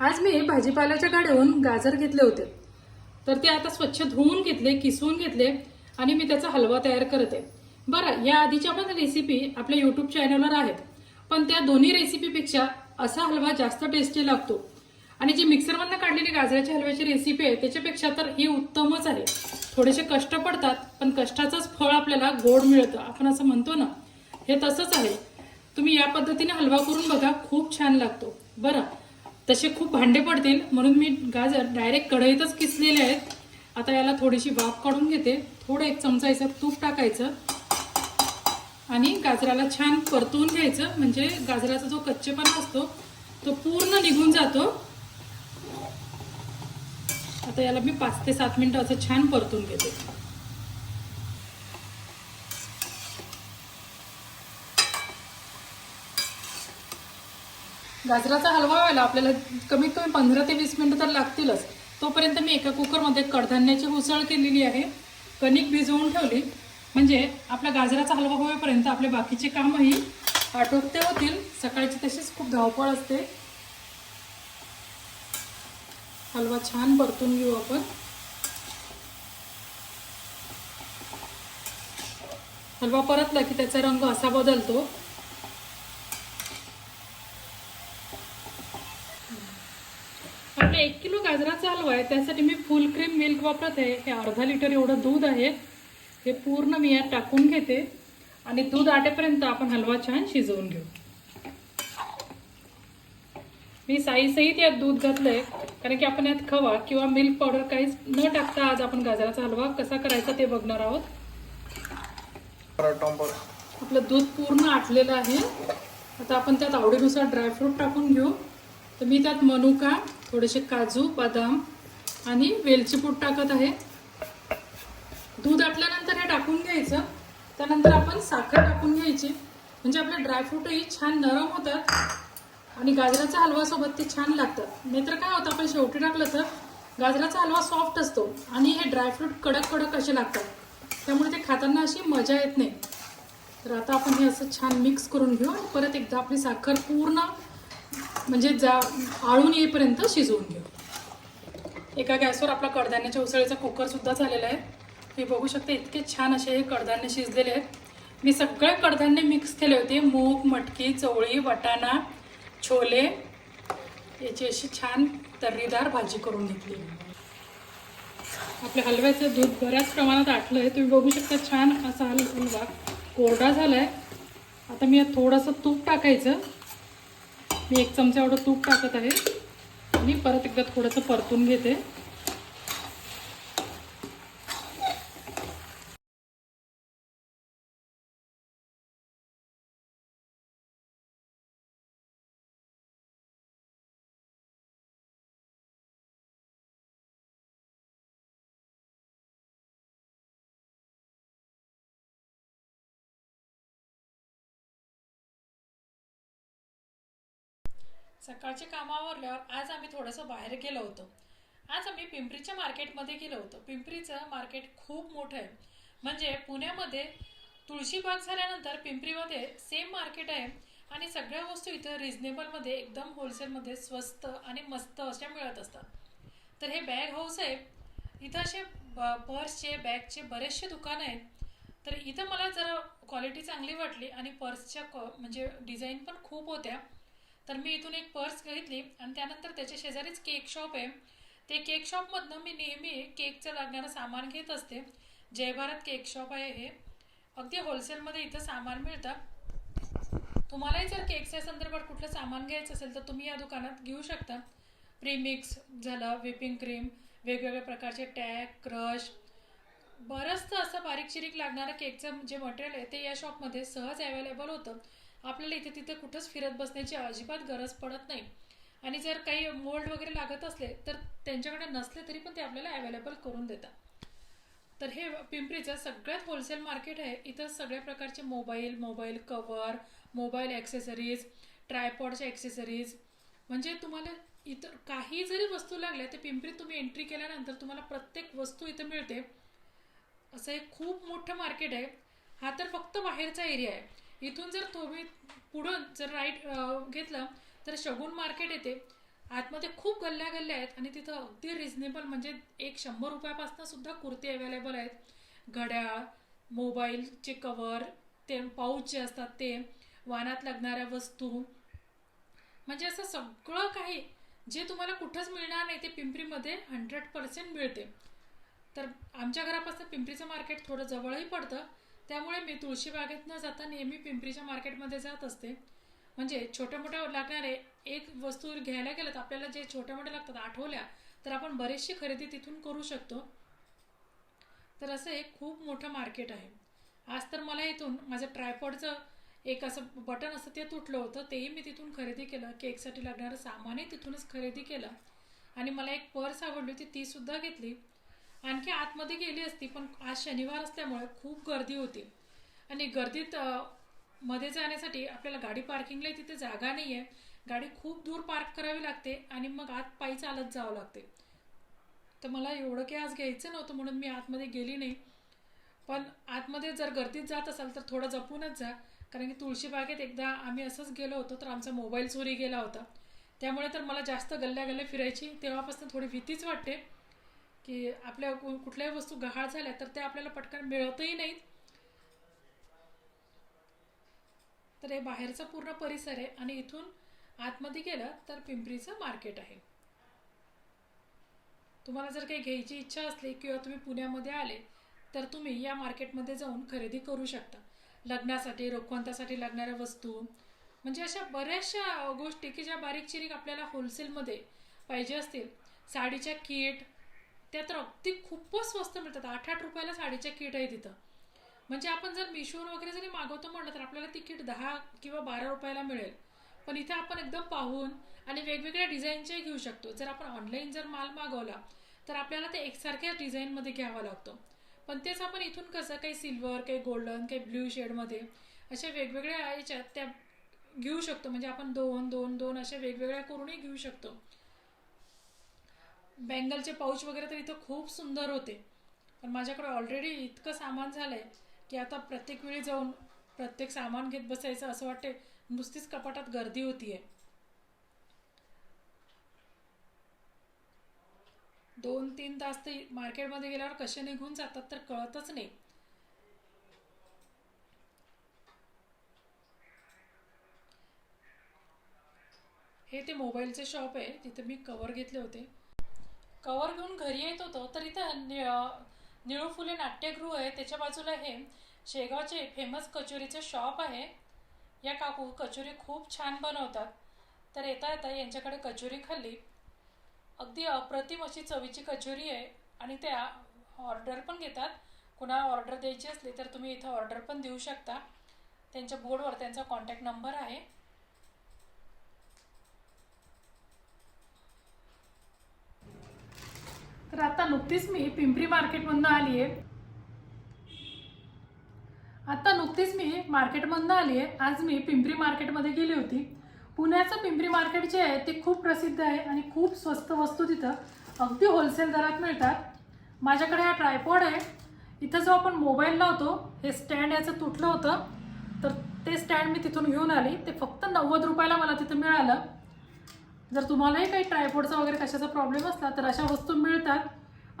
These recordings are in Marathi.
आज मी भाजीपाल्याच्या गाड्याहून गाजर घेतले होते. तर ते आता स्वच्छ धुवून घेतले किसून घेतले आणि मी त्याचा हलवा तयार करत. आहे बरं या आधीच्या पण रेसिपी आपल्या यूट्यूब चॅनलवर आहेत. पण त्या दोन्ही रेसिपीपेक्षा असा हलवा जास्त टेस्टी लागतो. आणि जी मिक्सरमधनं काढलेली गाजराच्या हलव्याची रेसिपी आहे त्याच्यापेक्षा तर ही उत्तमच आहे. थोडेसे कष्ट पडतात पण कष्टाचंच फळ आपल्याला गोड मिळतं. आपण असं म्हणतो ना हे तसंच आहे. तुम्ही या पद्धतीने हलवा करून बघा खूप छान लागतो. बरं तसे खूप भांडे पडतील. म्हणून मी गाजर डायरेक्ट कढईतच किसलेले आहेत. आता याला थोडीशी वाफ काढून घेते. थोडं एक चमचा याचं तूप टाकायचं. आणि गाजराला छान परतवून घ्यायचं. म्हणजे गाजराचा जो कच्चेपणा असतो तो पूर्ण निघून जातो. आता याला मी पाच ते सात मिनटं असं छान परतून घेते. गाजराचा हलवा व्हायला आपल्याला कमीत कमी पंधरा ते वीस मिनटं तर लागतीलच. तोपर्यंत मी एका कुकरमध्ये कडधान्याची उसळ केलेली आहे. कणिक भिजवून ठेवली. म्हणजे आपला गाजराचा हलवा होईपर्यंत आपले बाकीचे कामही आटोपते होतील. सकाळची तशीच खूप धावपळ असते. हलवा छान परतून घेऊ आपण. हलवा परतला की त्याचा रंग असा बदलतो. आपला एक किलो गाजराचा हलवा आहे. त्यासाठी मी फुल क्रीम मिल्क वापरत आहे. हे अर्धा लिटर एवढं दूध आहे. हे पूर्ण मी यात टाकून घेते. आणि दूध आटेपर्यंत आपण हलवा छान शिजवून घेऊ. मी साईसहित यात दूध घातलंय. कारण की आपण यात खवा किंवा मिल्क पावडर काहीच न टाकता आज आपण गाजराचा हलवा कसा करायचा ते बघणार आहोत. आपलं दूध पूर्ण आटलेलं आहे. आता आपण त्यात आवडीनुसार ड्रायफ्रूट टाकून घेऊ. तर मी त्यात मनुका थोडेसे काजू बदाम आणि वेलची पूड टाकत आहे. दूध आटल्यानंतर हे टाकून घ्यायचं. त्यानंतर आपण साखर टाकून घ्यायची. म्हणजे आपले ड्रायफ्रूटही छान नरम होतात आणि गाजराचा हलवासोबत ते छान लागतात. नाहीतर काय होतं? आपण शेवटी टाकलं तर गाजराचा हलवा सॉफ्ट असतो आणि हे ड्रायफ्रूट कडक कडक असे लागतात. त्यामुळे ते खाताना अशी मजा येत नाही. तर आता आपण हे असं छान मिक्स करून घेऊ आणि परत एकदा आपली साखर पूर्ण म्हणजे जा आळून येईपर्यंत शिजवून घेऊ. एका गॅसवर आपला कडधान्याच्या उसळीचा कुकरसुद्धा झालेला आहे. तुम्ही बघू शकता इतके छान असे हे कडधान्य शिजलेले आहेत. मी सगळे कडधान्य मिक्स केले होते. मूग मटकी चवळी वाटाणा छोले. याची अशी छान तर्रीदार भाजी करून घेतली. आपल्या हलव्याचं दूध बऱ्याच प्रमाणात आटलं आहे. तुम्ही बघू शकता छान असा हलवा कोरडा झाला आहे आता मी थोडंसं तूप टाकायचं. मी एक चमचा एवढं तूप टाकत आहे. आणि परत एकदा थोडंसं परतून घेते. सकाळचे कामावरल्यावर आज आम्ही थोडंसं बाहेर गेलो होतो. आज आम्ही पिंपरीच्या मार्केटमध्ये गेलो होतो. पिंपरीचं मार्केट खूप मोठं आहे. म्हणजे पुण्यामध्ये तुळशीबाग झाल्यानंतर पिंपरीमध्ये सेम मार्केट आहे आणि सगळ्या वस्तू इथं रिजनेबलमध्ये एकदम होलसेलमध्ये स्वस्त आणि मस्त अशा मिळत असतात. तर हे बॅग हाऊस आहे. इथं असे ब- पर्सचे बॅगचे बरेचसे दुकान आहेत. तर इथं मला जरा क्वालिटी चांगली वाटली आणि पर्सच्या क- म्हणजे डिझाईन पण खूप होत्या. तर मी इथून एक पर्स घेतली आणि त्यानंतर त्याच्या शेजारीच केक शॉप आहे. ते केक शॉपमधनं मी नेहमी केकचं लागणारं सामान घेत असते. जय भारत केक शॉप आहे हे. अगदी होलसेलमध्ये इथं सामान मिळतं. तुम्हालाही जर केकच्या संदर्भात कुठलं सामान घ्यायचं असेल तर तुम्ही या दुकानात घेऊ शकता. प्रीमिक्स झालं व्हिपिंग क्रीम वेगवेगळ्या प्रकारचे टॅग क्रश बरंचसं असं बारीक चिरीक लागणारं केकचं जे मटेरियल आहे ते या शॉपमध्ये सहज अवेलेबल होतं. आपल्याला इथे तिथे कुठंच फिरत बसण्याची अजिबात गरज पडत नाही. आणि जर काही मोल्ड वगैरे लागत असले तर त्यांच्याकडे नसले तरी पण ते आपल्याला अवेलेबल करून देतात. तर हे पिंपरीचं सगळ्यात होलसेल मार्केट आहे. इथं सगळ्या प्रकारचे mobile mobile cover mobile accessories ट्रायपॉडच्या accessories म्हणजे तुम्हाला इतर काही जरी वस्तू लागल्या तर पिंपरीत तुम्ही एंट्री केल्यानंतर तुम्हाला प्रत्येक वस्तू इथं मिळते. असं एक खूप मोठं मार्केट आहे. हा तर फक्त बाहेरचा एरिया आहे. इथून जर तुम्ही पुढं जर राईट घेतलं तर शगुन मार्केट येते. आतमध्ये खूप गल्ल्या गल्ल्या आहेत आणि तिथं अगदी रिझनेबल म्हणजे एक शंभर रुपयापासून सुद्धा कुर्ती अवेलेबल आहेत. घड्याळ मोबाईलचे कवर ते पाऊच जे असतात ते वानात लागणाऱ्या वस्तू. म्हणजे असं सगळं काही जे तुम्हाला कुठंच मिळणार नाही ते पिंपरीमध्ये हंड्रेड पर्सेंट मिळते. तर आमच्या घरापासून पिंपरीचं मार्केट थोडं जवळही पडतं. त्यामुळे मी तुळशीबागेत न जाता नेहमी पिंपरीच्या मार्केटमध्ये जात असते. म्हणजे छोट्या मोठ्या लागणारे एक वस्तू घ्यायला गेलं तर आपल्याला जे छोट्या मोठ्या लागतात आठवल्या तर आपण बरीचशी खरेदी तिथून करू शकतो. तर असं एक खूप मोठं मार्केट आहे. आज तर मला इथून माझं ट्रायपॉडचं एक असं बटन असतं ते तुटलं होतं तेही मी तिथून खरेदी केलं. केकसाठी लागणारं सामानही तिथूनच खरेदी केलं. आणि मला एक पर्स आवडली होती ती तीसुद्धा घेतली. आणखी आतमध्ये गेली असती पण आज शनिवार असल्यामुळे खूप गर्दी होती. आणि गर्दीत मध्ये जाण्यासाठी आपल्याला गाडी पार्किंगला तिथे जागा नाही आहे गाडी खूप दूर पार्क करावी लागते आणि मग आत पायी चालत जावं लागते. तर मला एवढं काही आज घ्यायचं नव्हतं म्हणून मी आतमध्ये गेली नाही. पण आतमध्ये जर गर्दीत जात असाल तर थोडं जपूनच जा. कारण की तुळशीबागेत एकदा आम्ही असंच गेलो होतो तर आमचा मोबाईल चोरी गेला होता. त्यामुळे तर मला जास्त गल्ल्या गल्ल्या फिरायची तेव्हापासून थोडी भीतीच वाटते. की आपल्या कु- कुठल्याही वस्तू गहाळ झाल्या तर त्या आपल्याला पटकन मिळतही नाहीत. तर हे बाहेरचा पूर्ण परिसर आहे आणि इथून आतमध्ये गेलं तर पिंपरीचं मार्केट आहे. तुम्हाला जर काही घ्यायची इच्छा असली किंवा तुम्ही पुण्यामध्ये आले तर तुम्ही या मार्केटमध्ये जाऊन खरेदी करू शकता. लग्नासाठी रोखवंतासाठी लागणाऱ्या वस्तू. म्हणजे अशा बऱ्याचशा गोष्टी की ज्या बारीक चिरीक आपल्याला होलसेलमध्ये पाहिजे असतील. साडीच्या किट त्या तर अगदी खूपच स्वस्त मिळतात. आठ आठ रुपयाला साडीच्या किट आहे तिथं. म्हणजे आपण जर मिशोवर वगैरे जरी मागवतो म्हटलं तर आपल्याला ती किट दहा किंवा बारा रुपयाला मिळेल. पण इथे आपण एकदम पाहून आणि वेगवेगळ्या डिझाईनचे घेऊ शकतो. जर आपण ऑनलाईन जर माल मागवला तर आपल्याला ते एकसारख्या डिझाईनमध्ये घ्यावा लागतो. पण तेच आपण इथून कसं काही सिल्वर काही गोल्डन काही ब्ल्यू शेडमध्ये अशा वेगवेगळ्या याच्यात त्या घेऊ शकतो. म्हणजे आपण दोन दोन दोन अशा वेगवेगळ्या करूनही घेऊ शकतो. बँगलचे पाऊच वगैरे तर इथं खूप सुंदर होते. पण माझ्याकडे ऑलरेडी इतकं सामान झालंय की आता प्रत्येक वेळी जाऊन प्रत्येक सामान घेत बसायचं असं वाटते नुसतीच कपाटात गर्दी होतीये. दोन तीन तास ते मार्केटमध्ये गेल्यावर कसे निघून जातात तर कळतच नाही. हे ते मोबाईलचे शॉप आहे तिथे मी कवर घेतले होते. कवर घेऊन घरी येत होतो तर इथं नि निळू फुले नाट्यगृह आहे. त्याच्या बाजूला हे शेगावचे फेमस कचोरीचं शॉप आहे. या काकू कचोरी खूप छान बनवतात. तर येता येता यांच्याकडे कचोरी खाल्ली. अगदी अप्रतिम अशी चवीची कचोरी आहे आणि त्या ऑर्डर पण घेतात. कुणा ऑर्डर द्यायची असली तर तुम्ही इथं ऑर्डर पण देऊ शकता. त्यांच्या बोर्डवर त्यांचा कॉन्टॅक्ट नंबर आहे. तर आता नुकतीच मी पिंपरी मार्केटमधनं आली आहे आता नुकतीच मी मार्केटमधनं आली आहे आज मी पिंपरी मार्केटमध्ये गेली होती. पुण्याचं पिंपरी मार्केट जे आहे ते खूप प्रसिद्ध आहे आणि खूप स्वस्त वस्तू तिथं अगदी होलसेल दरात मिळतात. माझ्याकडे हा ट्रायपॉड आहे. इथं जो आपण मोबाईल लावतो हे स्टँड याचं तुटलं होतं. तर ते स्टँड मी तिथून घेऊन आली. ते फक्त नव्वद रुपयाला मला तिथं मिळालं. जर तुम्हालाही काही ट्रायपॉडचा वगैरे कशाचा प्रॉब्लेम असला तर अशा वस्तू मिळतात.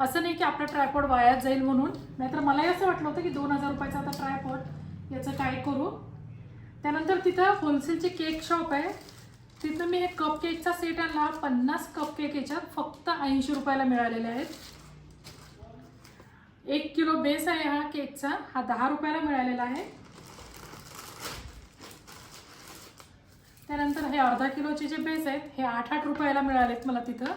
असं नाही की आपला ट्रायपॉड वायात जाईल म्हणून. नाहीतर मलाही असं वाटलं होतं की दोन हजार रुपयाचा आता ट्रायपॉड याचं काय करू? त्यानंतर तिथं होलसेलचे केक शॉप आहे. तिथं मी हे कप केकचा सेट आणला. पन्नास कप केक याच्यात फक्त ऐंशी रुपयाला मिळालेले आहेत. एक किलो बेस आहे हा केकचा हा दहा रुपयाला मिळालेला आहे. त्यानंतर हे अर्धा किलोचे जे बेस आहेत हे आठ आठ रुपयाला मिळालेत मला तिथं.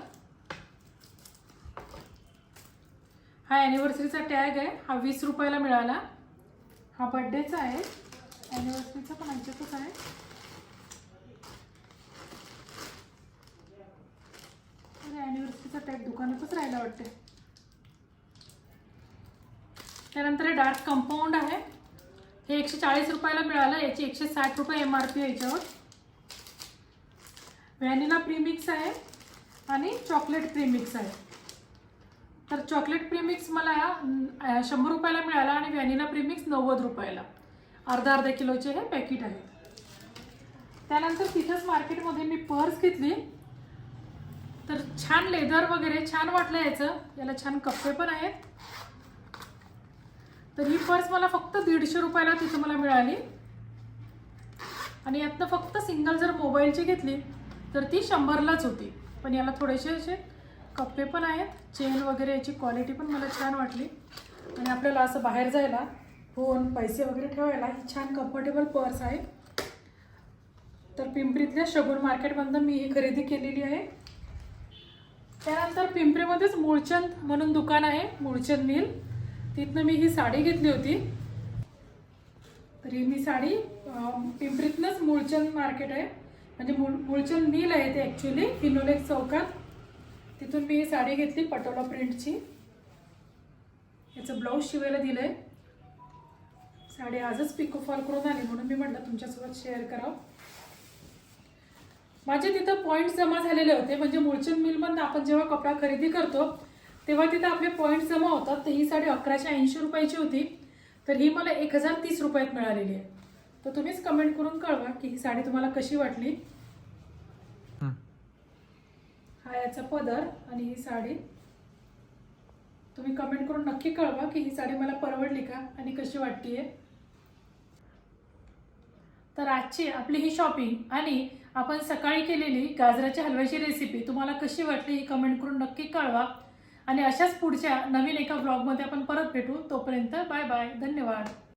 हा ॲनिव्हर्सरीचा टॅग आहे हा वीस रुपयाला मिळाला. हा बड्डेचा आहे ॲनिव्हर्सरीचा पण आमच्यातच आहे. ॲनिव्हर्सरीचा टॅग दुकानातच राहिला वाटते त्यानंतर हे डार्क कंपाऊंड आहे. हे एकशे चाळीस रुपयाला मिळालं याची एकशे साठ रुपये एम आर पी आहे याच्यावर. व्हॅनिला प्रीमिक्स आहे आणि चॉकलेट प्रीमिक्स आहे. तर चॉकलेट प्रीमिक्स मला शंभर रुपयाला मिळाला आणि व्हॅनिला प्रीमिक्स नव्वद रुपयाला. अर्धा अर्धा किलोचे हे पॅकेट आहे. त्यानंतर तिथंच मार्केटमध्ये मी पर्स घेतली. तर छान लेदर वगैरे छान वाटलं याचं. याला छान कप्पे पण आहेत. तर ही पर्स मला फक्त दीडशे रुपयाला तिथं मला मिळाली. आणि यातनं फक्त सिंगल जर मोबाईलची घेतली तर ती शंभरलाच होती. पण याला थोडेसे असे कप्पे पण आहेत. चेन वगैरे याची क्वालिटी पण मला छान वाटली. आणि आपल्याला असं बाहेर जायला फोन पैसे वगैरे ठेवायला ही छान कम्फर्टेबल पर्स आहे. तर पिंपरीतल्या शगुन मार्केटमधनं मी ही खरेदी केलेली आहे. त्यानंतर पिंपरीमध्येच मूळचंद म्हणून दुकान आहे मूळचंद मिल. तिथनं मी ही साडी घेतली होती. तर ही मी साडी पिंपरीतनंच मूळचंद मार्केट आहे. म्हणजे मूळ मूळचंद मिल आहे ते ॲक्च्युली फिनोलेक्स चौकात. तिथून मी साडी घेतली पटोला प्रिंटची याचं ब्लाऊज शिवायला दिलं आहे साडी आजच पिको फॉल करून आली म्हणून मी म्हटलं तुमच्यासोबत शेअर करावं. माझे तिथं पॉईंट्स जमा झालेले होते. म्हणजे मूळचंद मिलमधनं आपण जेव्हा कपडा खरेदी करतो तेव्हा तिथं आपले पॉईंट्स जमा होतात. तर ही साडी अकराशे ऐंशी रुपयाची होती. तर ही मला एक हजार तीस रुपयात मिळालेली आहे. तर तुम्हीच कमेंट करून कळवा की ही साडी तुम्हाला कशी वाटली. हं. हा याचा पदर आणि ही साडी. तुम्ही कमेंट करून नक्की कळवा की ही साडी मला परवडली का आणि कशी वाटतीये. तर आजची आपली ही शॉपिंग आणि आपण सकाळी केलेली गाजराच्या हलव्याची रेसिपी तुम्हाला कशी वाटली ही कमेंट करून नक्की कळवा. आणि अशाच पुढच्या नवीन एका ब्लॉगमध्ये आपण परत भेटू. तोपर्यंत बाय बाय धन्यवाद.